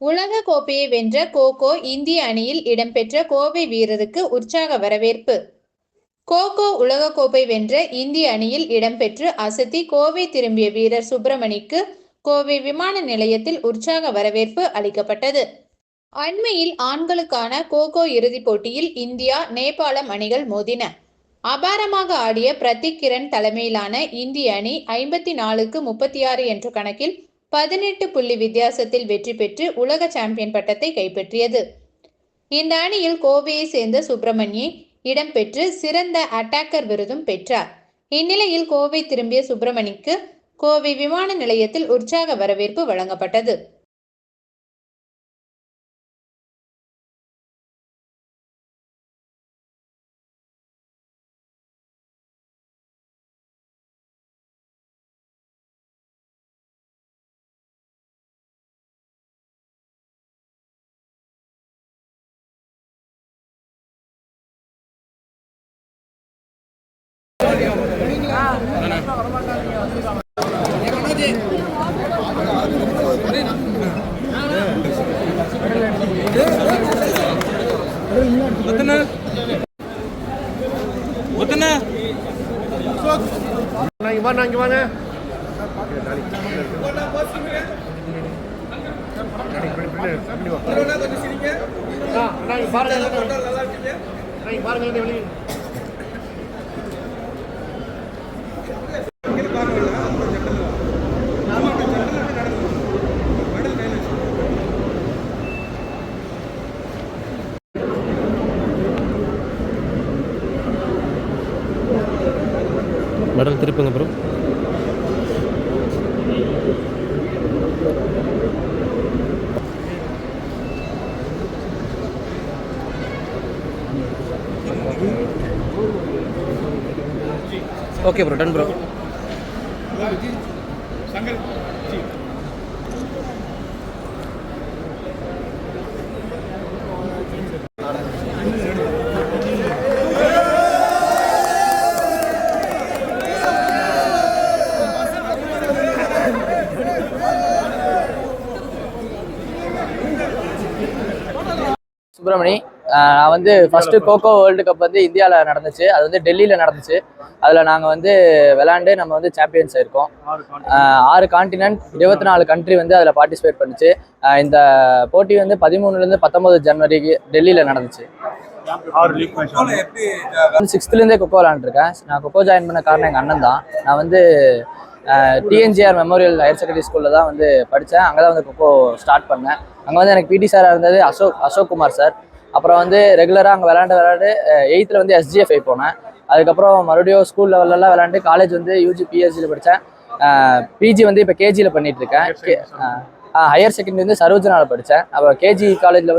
உலக கோப்பையை வென்ற கோகோ இந்திய அணியில் இடம்பெற்ற கோவை வீரருக்கு உற்சாக வரவேற்பு. கோகோ உலகக்கோப்பை வென்ற இந்திய அணியில் இடம்பெற்று அசத்தி கோவை திரும்பிய வீரர் சுப்பிரமணிக்கு கோவை விமான நிலையத்தில் உற்சாக வரவேற்பு அளிக்கப்பட்டது. அண்மையில் ஆண்களுக்கான கோகோ இறுதிப் போட்டியில் இந்தியா நேபாளம் அணிகள் மோதின. அபாரமாக ஆடிய பிரத்திக் கிரண் தலைமையிலான இந்திய அணி ஐம்பத்தி நாலுக்கு முப்பத்தி ஆறு என்ற கணக்கில் பதினெட்டு புள்ளி வித்தியாசத்தில் வெற்றி பெற்று உலக சாம்பியன் பட்டத்தை கைப்பற்றியது. இந்த அணியில் கோவையை சேர்ந்த சுப்பிரமணியை இடம்பெற்று சிறந்த அட்டாக்கர் விருதும் பெற்றார். இந்நிலையில் கோவை திரும்பிய சுப்பிரமணிக்கு கோவை விமான நிலையத்தில் உற்சாக வரவேற்பு வழங்கப்பட்டது. ஒத்தனை ஒத்தனை அண்ணா, இங்க வாங்க பாருங்க பாருங்க வெளியே. Medal திருப்புங்க bro okay bro done bro Subramani நான் வந்து ஃபர்ஸ்ட்டு கோகோ வேர்ல்டு கப் வந்து இந்தியாவில் நடந்துச்சு. அது வந்து டெல்லியில் நடந்துச்சு. அதில் நாங்கள் வந்து விளாண்டு நம்ம வந்து சாம்பியன்ஸ் ஆயிருக்கோம். ஆறு காண்டினென்ட் இருபத்தி நாலு கண்ட்ரி வந்து அதில் பார்ட்டிசிபேட் பண்ணுச்சு. இந்த போட்டி வந்து பதிமூணுலேருந்து பத்தொம்பது ஜனவரிக்கு டெல்லியில் நடந்துச்சு. சிக்ஸ்த்துலேருந்தே கொக்கோ விளாண்டுருக்கேன். நான் கொக்கோ ஜாயின் பண்ண காரணம் எங்கள் அண்ணன் தான். நான் வந்து டிஎன்ஜிஆர் மெமோரியல் ஹையர் செகண்டரி ஸ்கூலில் தான் வந்து படித்தேன் அங்கே தான் வந்து கொக்கோ ஸ்டார்ட் பண்ணேன். அங்கே வந்து எனக்கு பிடி சாராக இருந்தது அசோக் அசோக் குமார் சார் அப்புறம் வந்து ரெகுலராக அங்கே விளாண்டு விளாண்டு எயித்தில் வந்து எஸ்ஜிஎஃப்ஐ போனேன். அதுக்கப்புறம் மறுபடியும் ஸ்கூல் லெவல்லலாம் விளாண்டு காலேஜ் வந்து யூஜி பிஎஸ்சியில் படித்தேன் பிஜி வந்து இப்போ கேஜியில் பண்ணிகிட்ருக்கேன் இருக்கேன். ஹையர் செகண்டரி வந்து சரோஜனாவில் படித்தேன் அப்புறம் கேஜி காலேஜில் வந்து